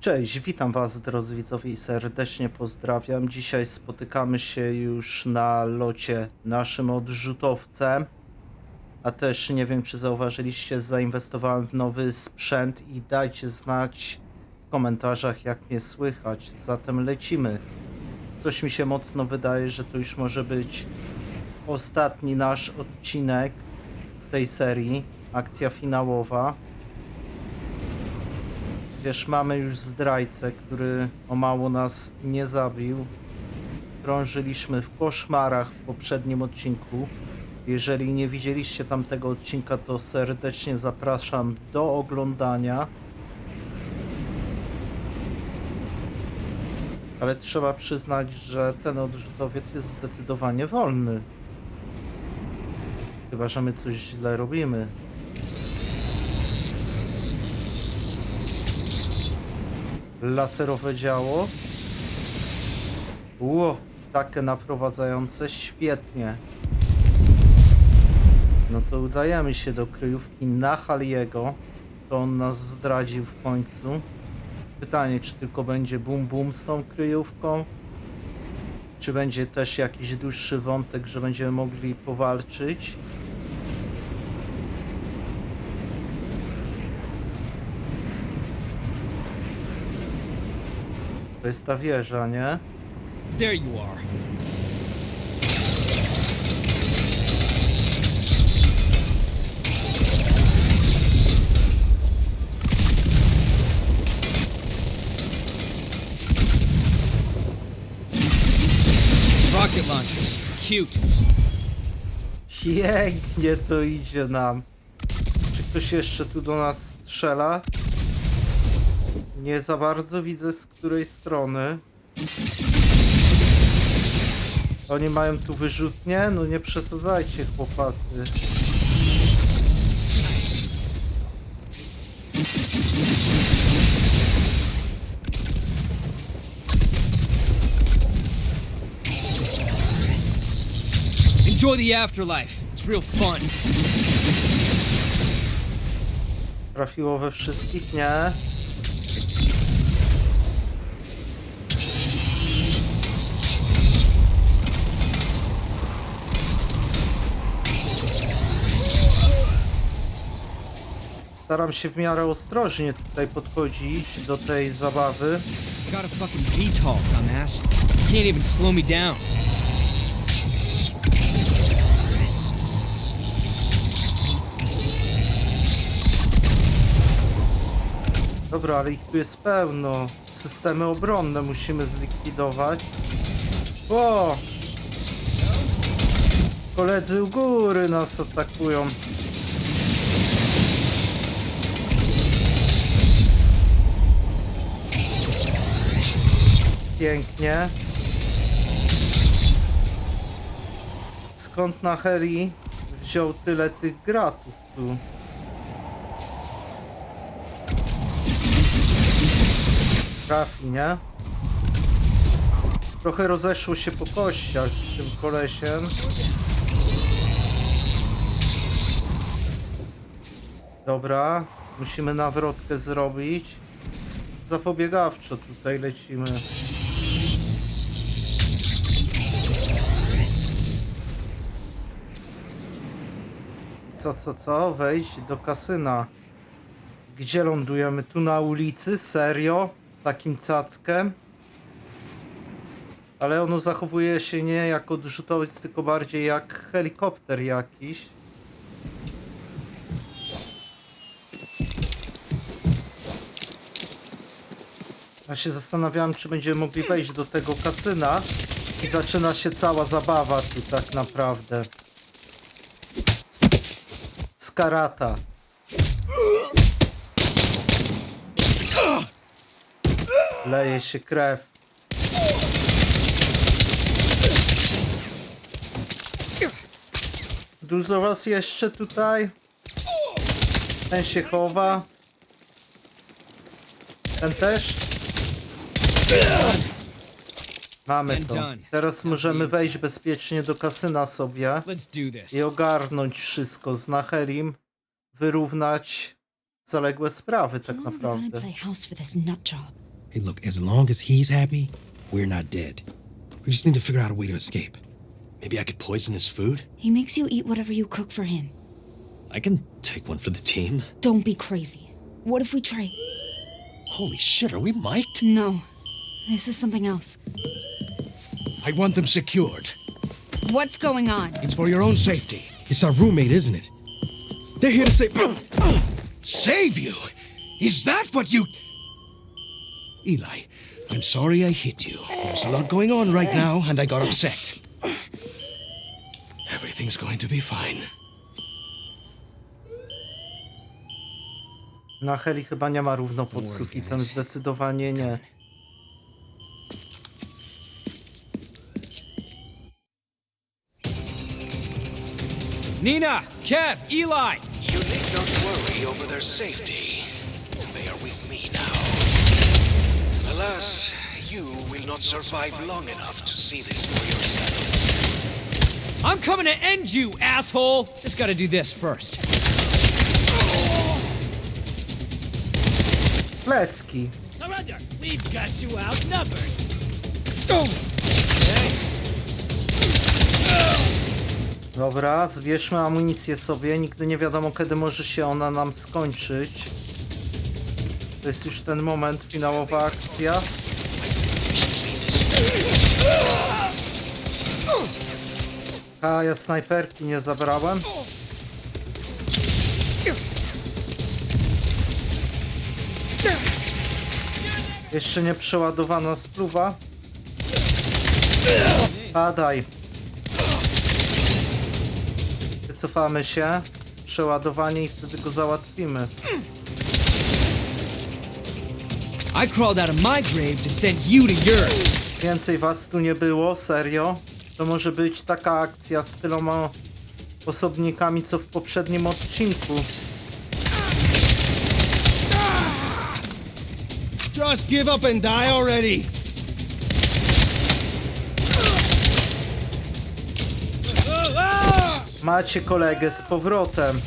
Cześć, witam Was drodzy widzowie i serdecznie pozdrawiam. Dzisiaj spotykamy się już na locie naszym odrzutowcem. A też nie wiem czy zauważyliście, zainwestowałem w nowy sprzęt i dajcie znać w komentarzach jak mnie słychać. Zatem lecimy. Coś mi się mocno wydaje, że to już może być ostatni nasz odcinek z tej serii. Akcja finałowa. Przecież mamy już zdrajcę, który o mało nas nie zabił. Krążyliśmy w koszmarach w poprzednim odcinku. Jeżeli nie widzieliście tamtego odcinka, to serdecznie zapraszam do oglądania. Ale trzeba przyznać, że ten odrzutowiec jest zdecydowanie wolny. Chyba, że my coś źle robimy. Laserowe działo. Ło, takie naprowadzające, świetnie. No to udajemy się do kryjówki na Haliego. To on nas zdradził w końcu. Pytanie, czy tylko będzie bum bum z tą kryjówką? Czy będzie też jakiś dłuższy wątek, że będziemy mogli powalczyć? To jest ta wieża, nie? There you are. Rocket launchers. Cute. Pięknie to idzie nam. Czy ktoś jeszcze tu do nas strzela? Nie za bardzo widzę z której strony. Oni mają tu wyrzutnie? No nie przesadzajcie chłopacy. Enjoy the afterlife. It's real fun. Trafiło we wszystkich? Nie. Staram się w miarę ostrożnie tutaj podchodzić do tej zabawy. Got a fucking VTOL, dumbass. You can't even slow me down. Dobra, ale ich tu jest pełno. Systemy obronne musimy zlikwidować. O! Koledzy u góry nas atakują. Pięknie. Skąd na Heli wziął tyle tych gratów tu? Trafi, nie? Trochę rozeszło się po kościach z tym kolesiem. Dobra, musimy nawrotkę zrobić. Zapobiegawczo tutaj lecimy. Co, co, co? Wejść do kasyna. Gdzie lądujemy? Tu na ulicy? Serio? Takim cackiem? Ale ono zachowuje się nie jako odrzutowiec, tylko bardziej jak helikopter jakiś. Ja się zastanawiałem, czy będziemy mogli wejść do tego kasyna i zaczyna się cała zabawa tu tak naprawdę. Skarata. Leje się krew. Dużo was jeszcze tutaj? Ten się chowa. Ten też? Mamy to. Teraz możemy wejść bezpiecznie do kasyna sobie i ogarnąć wszystko z Nahelim, wyrównać zaległe sprawy tak naprawdę. Hey, look, as long as he's happy, we're not dead. We just need to figure out a way to escape. Maybe I could poison his food? He makes you eat whatever you cook for him. I can take one for the team. Don't be crazy. What if we try? Holy shit, are we mic'd? No. This is something else. I want them secured. What's going on? It's for your own safety. It's our roommate, isn't it? They're here to say. Save you? Is that what you. Eli, I'm sorry I hit you. There's a lot going on right now, and I got upset. Everything's going to be fine. Na heli chyba nie ma równo pod worry, sufitem, zdecydowanie nie. Nina, Kev, Eli. You need not worry over their safety. They are with me now. Alas, you will not survive long enough to see this for yourself. I'm coming to end you, asshole. Just gotta do this first. Plecki. Surrender! We've got you outnumbered! Oh. Dobra, zbierzmy amunicję sobie. Nigdy nie wiadomo, kiedy może się ona nam skończyć. To jest już ten moment, finałowa akcja. A, ja snajperki nie zabrałem. Jeszcze nie przeładowana spluwa. Padaj. Wycofamy się. Przeładowanie i wtedy go załatwimy. I crawled out of my grave to send you to yours. Więcej was tu nie było, serio. To może być taka akcja z tyloma osobnikami, co w poprzednim odcinku. Just give up and die already! Macie kolegę z powrotem.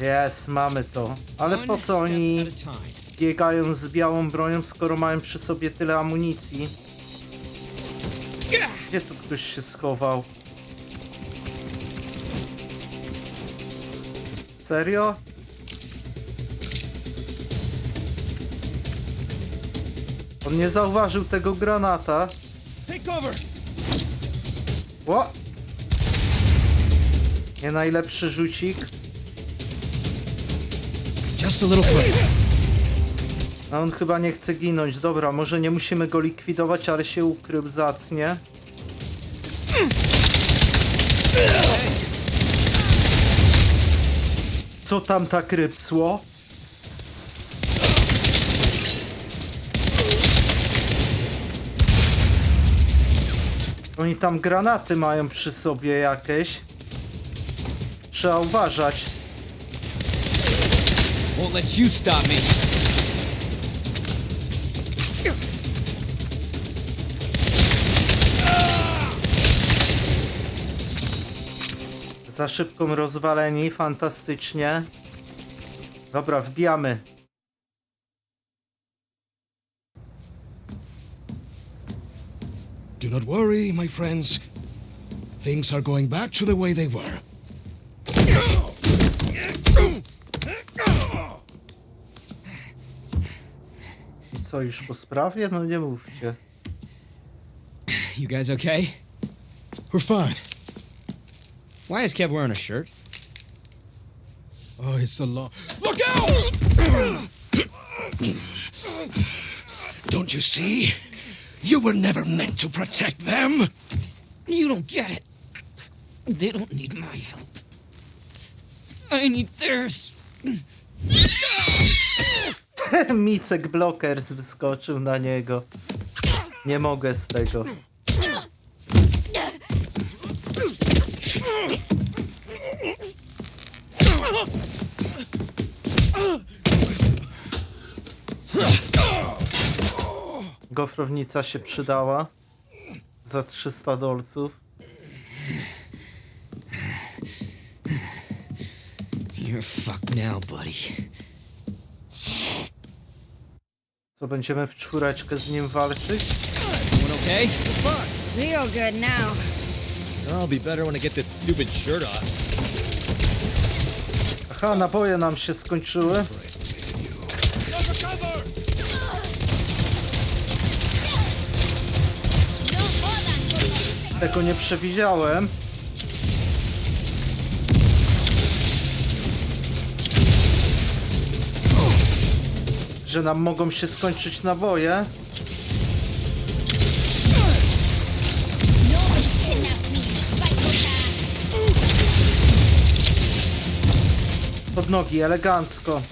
Jest, mamy to. Ale po co oni biegają z białą bronią, skoro mają przy sobie tyle amunicji? Gdzie tu ktoś się schował? Serio? On nie zauważył tego granata. Take! Ło! Nie najlepszy rzucik. Just a little further. A on chyba nie chce ginąć. Dobra, może nie musimy go likwidować, ale się ukrył zacnie. Co tam tak rypsło? Oni tam granaty mają przy sobie jakieś. Trzeba uważać. Won't let you stop me. Za szybką rozwaleni, fantastycznie. Dobra, wbijamy. Do not worry, my friends. Things are going back to the way they were. I co, już po sprawie? No nie mówcie. You guys okay? We're fine. Why is Kev wearing a shirt? Oh, it's so long. Look out! Don't you see? You were never meant to protect them! You don't get it. They don't need my help. I need theirs. Micek Blockers wyskoczył na niego. Nie mogę z tego. Gofrownica się przydała. Za 300 dolców. You're fucked now, buddy. Co, będziemy w czwóreczkę z nim walczyć? Okay? Real good now. I'll be better when I get this stupid shirt off. Aha, naboje nam się skończyły. Tego nie przewidziałem. Że nam mogą się skończyć naboje. Pod nogi, elegancko.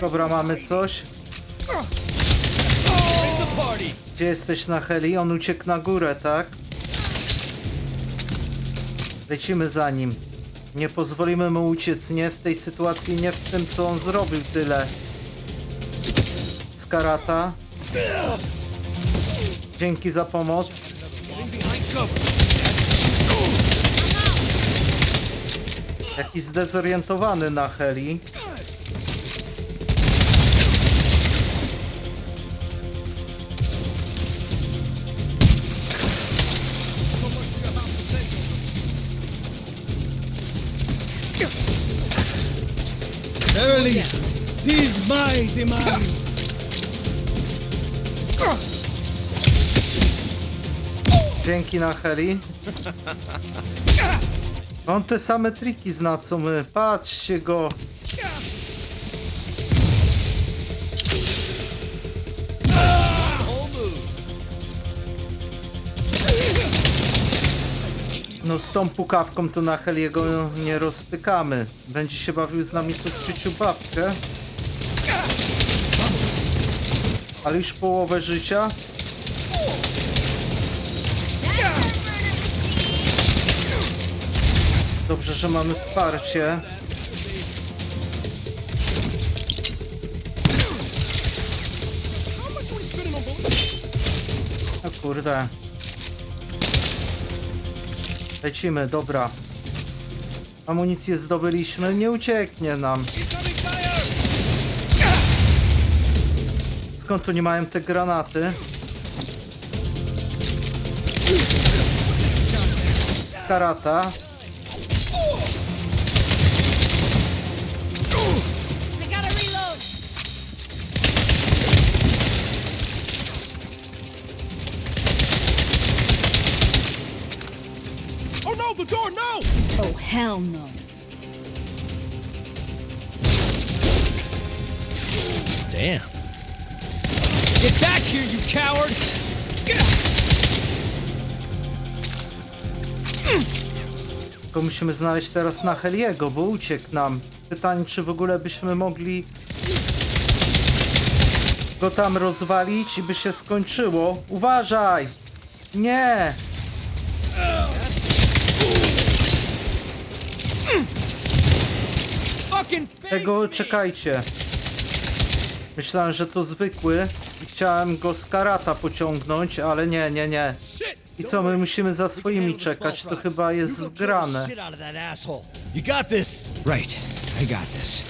Dobra, mamy coś. Gdzie jesteś na heli? On uciekł na górę, tak? Lecimy za nim. Nie pozwolimy mu uciec, nie w tej sytuacji, nie w tym, co on zrobił tyle. Skarata. Dzięki za pomoc. Jakiś zdezorientowany na heli. Verily, these my demands. Dzięki na heli. On te same triki zna co my. Patrzcie go. No z tą pukawką to na heliego nie rozpykamy. Będzie się bawił z nami tu w czyciu babkę. Ale już połowę życia. Dobrze, że mamy wsparcie. Kurde. Lecimy, dobra. Amunicję zdobyliśmy, nie ucieknie nam. Skąd tu nie mają te granaty? Skarata. Oh no, the door, no! Oh, hell no. Damn. Get back here, you coward! Tylko musimy znaleźć teraz na Heliego, bo uciekł nam. Pytanie, czy w ogóle byśmy mogli go tam rozwalić i by się skończyło. Uważaj! Nie! Fucking face Tego czekajcie. Myślałem, że to zwykły i chciałem go z karata pociągnąć, ale nie, nie, nie. I co, my musimy za swoimi czekać? To chyba jest zgrane. Right, I got this.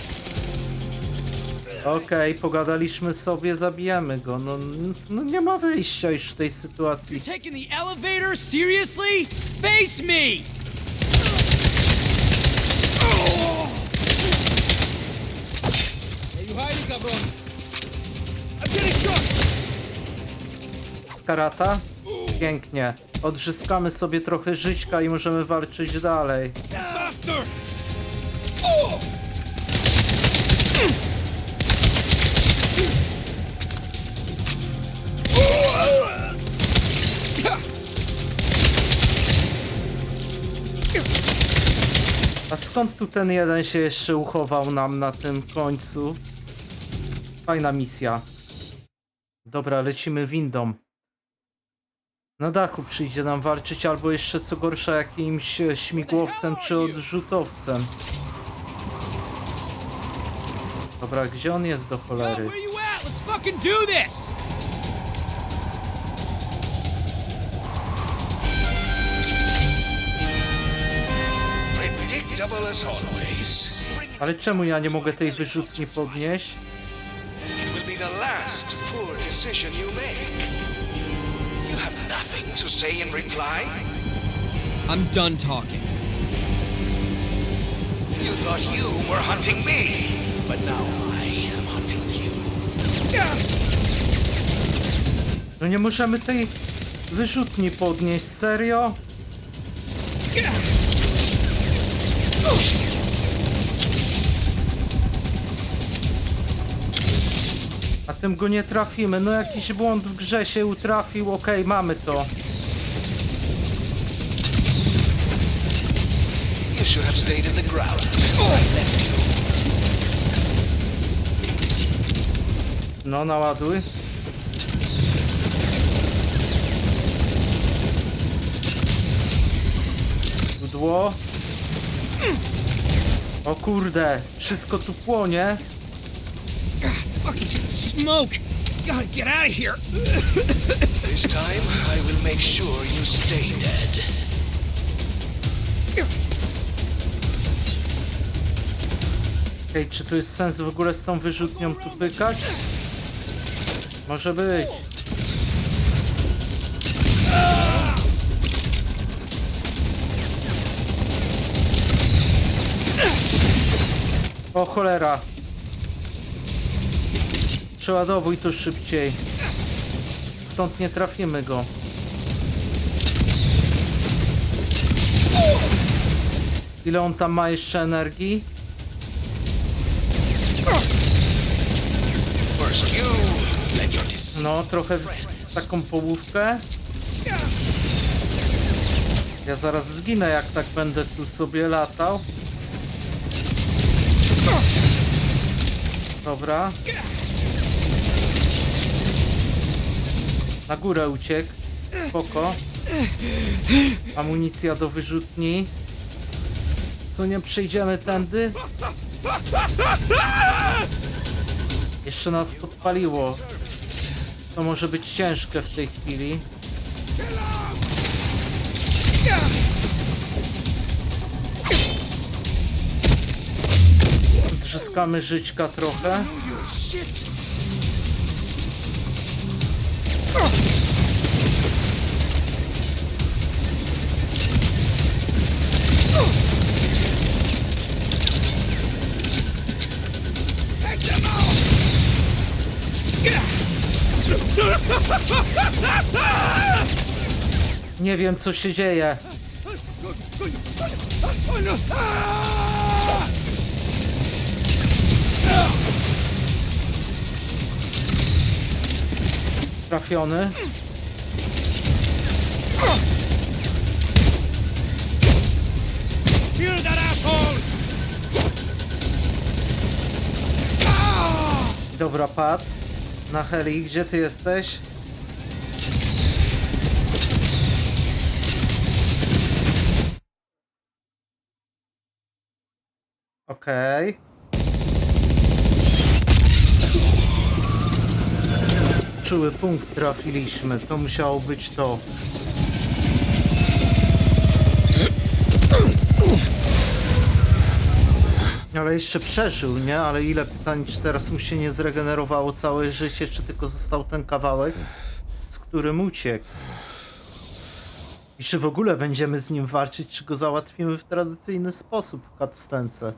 Okej, pogadaliśmy sobie, zabijemy go. No, no nie ma wyjścia już w tej sytuacji. Taking the elevator? Seriously? Face me! Karata? Pięknie. Odzyskamy sobie trochę żyćka i możemy walczyć dalej. A skąd tu ten jeden się jeszcze uchował nam na tym końcu? Fajna misja. Dobra, lecimy windą. Na dachu przyjdzie nam walczyć, albo jeszcze co gorsza jakimś e, śmigłowcem czy odrzutowcem. Dobra, gdzie on jest do cholery? Ale czemu ja nie mogę tej wyrzutni podnieść? The last poor decision you make. You have nothing to say in reply? I'm done talking. You thought you were hunting me, but now I am hunting you. No nie możemy tej wyrzutni podnieść, serio? Tym go nie trafimy. No jakiś błąd w grze się utrafił. Okej, mamy to. You should have stayed in the ground. I left you. No, naładuj. Pudło. O kurde, wszystko tu płonie. Fucking smoke! Gotta get out of here! This time, I will make sure you stay dead. Okej, czy tu jest sens w ogóle z tą wyrzutnią tu pykać? Może być. O cholera. Przeładowuj to szybciej. Stąd nie trafimy go. Ile on tam ma jeszcze energii? No, trochę taką połówkę. Ja zaraz zginę, jak tak będę tu sobie latał. Dobra. Na górę uciekł. Spoko. Amunicja do wyrzutni. Co nie przejdziemy tędy? Jeszcze nas podpaliło. To może być ciężkie w tej chwili. Odzyskamy żyćka trochę. Nie wiem co się dzieje. Trafiony. Dobra, pad. Na heli, gdzie ty jesteś? Okej. Czuły punkt trafiliśmy. To musiało być to. Ale jeszcze przeżył, nie? Ale ile pytań, czy teraz mu się nie zregenerowało całe życie, czy tylko został ten kawałek, z którym uciekł? I czy w ogóle będziemy z nim walczyć, czy go załatwimy w tradycyjny sposób w cutscence?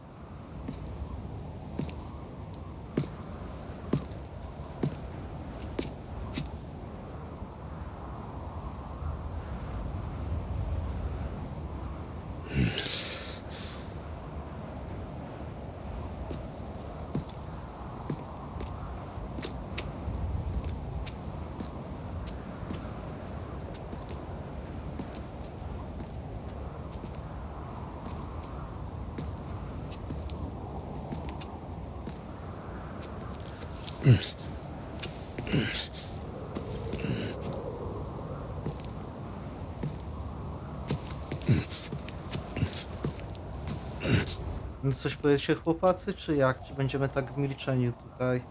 No coś powiecie chłopacy, czy jak? Czy będziemy tak w milczeniu tutaj?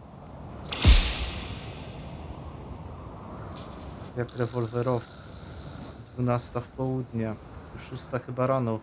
Jak rewolwerowcy. 12 w południe. Już 6 chyba rano.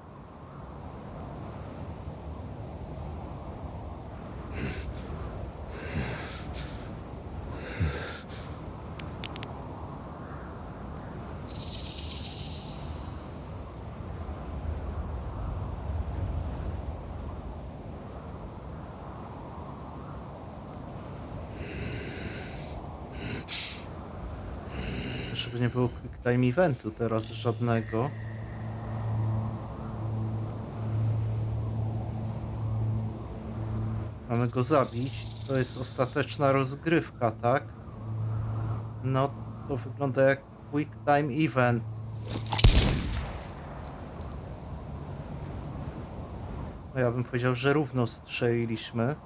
Żeby nie było quick time eventu teraz żadnego. Mamy go zabić. To jest ostateczna rozgrywka, tak? No, to wygląda jak quick time event. No ja bym powiedział, że równo strzeliliśmy.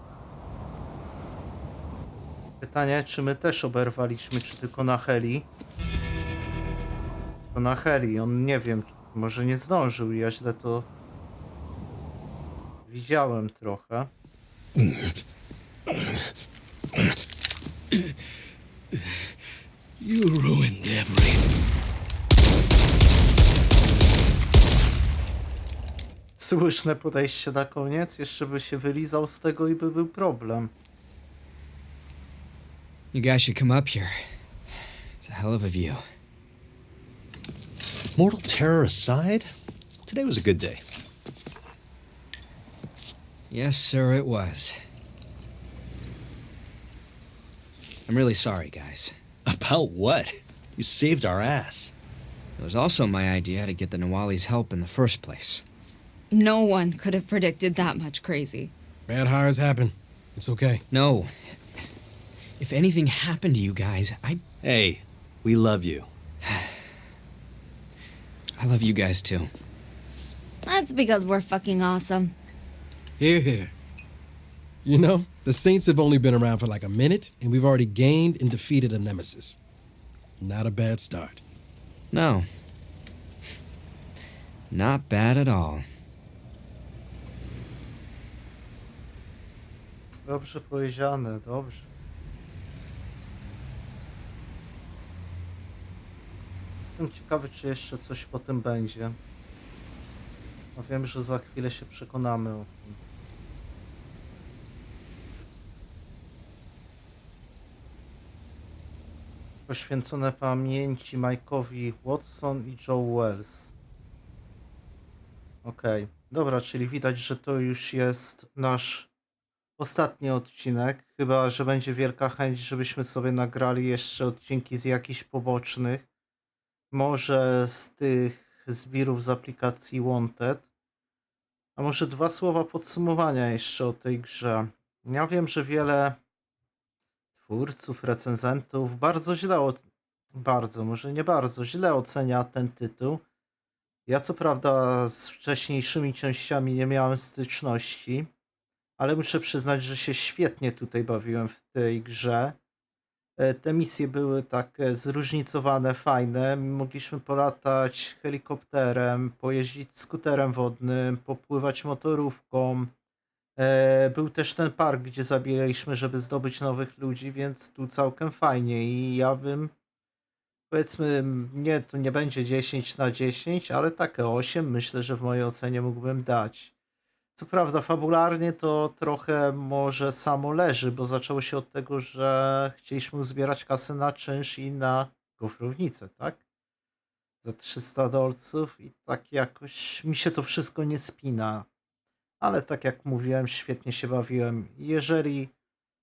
Pytanie, czy my też oberwaliśmy, czy tylko na heli? Tylko na heli, on nie wiem, może nie zdążył, ja źle to widziałem trochę. You ruined every. Słuszne podejście na koniec, jeszcze by się wylizał z tego i by był problem. You guys should come up here. It's a hell of a view. Mortal terror aside, today was a good day. Yes, sir, it was. I'm really sorry, guys. About what? You saved our ass. It was also my idea to get the Nawali's help in the first place. No one could have predicted that much crazy. Bad hires happen. It's okay. No. If anything happened to you guys, I Hey, we love you. I love you guys too. That's because we're fucking awesome. Here, here. You know, the Saints have only been around for like a minute, and we've already gained and defeated a nemesis. Not a bad start. No. Not bad at all. Dobrze powiedziane, dobrze. Jestem ciekawy, czy jeszcze coś po tym będzie. No wiem, że za chwilę się przekonamy o tym. Poświęcone pamięci Mike'owi Watson i Joe Wells. Okej, dobra, czyli widać, że to już jest nasz ostatni odcinek. Chyba, że będzie wielka chęć, żebyśmy sobie nagrali jeszcze odcinki z jakichś pobocznych. Może z tych zbirów z aplikacji Wanted. A może dwa słowa podsumowania jeszcze o tej grze. Ja wiem, że wiele twórców, recenzentów bardzo źle, bardzo, może nie bardzo, źle ocenia ten tytuł. Ja co prawda z wcześniejszymi częściami nie miałem styczności, ale muszę przyznać, że się świetnie tutaj bawiłem w tej grze. E, Te misje były takie zróżnicowane, fajne. Mogliśmy polatać helikopterem, pojeździć skuterem wodnym, popływać motorówką. E, Był też ten park, gdzie zabieraliśmy, żeby zdobyć nowych ludzi, więc tu całkiem fajnie i ja bym powiedzmy, nie, to nie będzie 10 na 10, ale takie 8 myślę, że w mojej ocenie mógłbym dać. Co prawda, fabularnie to trochę może samo leży, bo zaczęło się od tego, że chcieliśmy uzbierać kasę na czynsz i na gofrownicę, tak? Za 300 dolców i tak jakoś mi się to wszystko nie spina. Ale tak jak mówiłem, świetnie się bawiłem. Jeżeli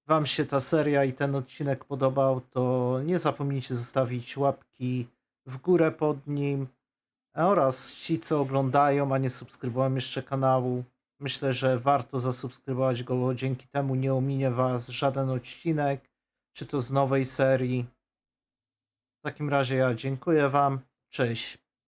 Wam się ta seria i ten odcinek podobał, to nie zapomnijcie zostawić łapki w górę pod nim oraz ci, co oglądają, a nie subskrybują jeszcze kanału. Myślę, że warto zasubskrybować go, bo dzięki temu nie ominie Was żaden odcinek, czy to z nowej serii. W takim razie ja dziękuję Wam. Cześć.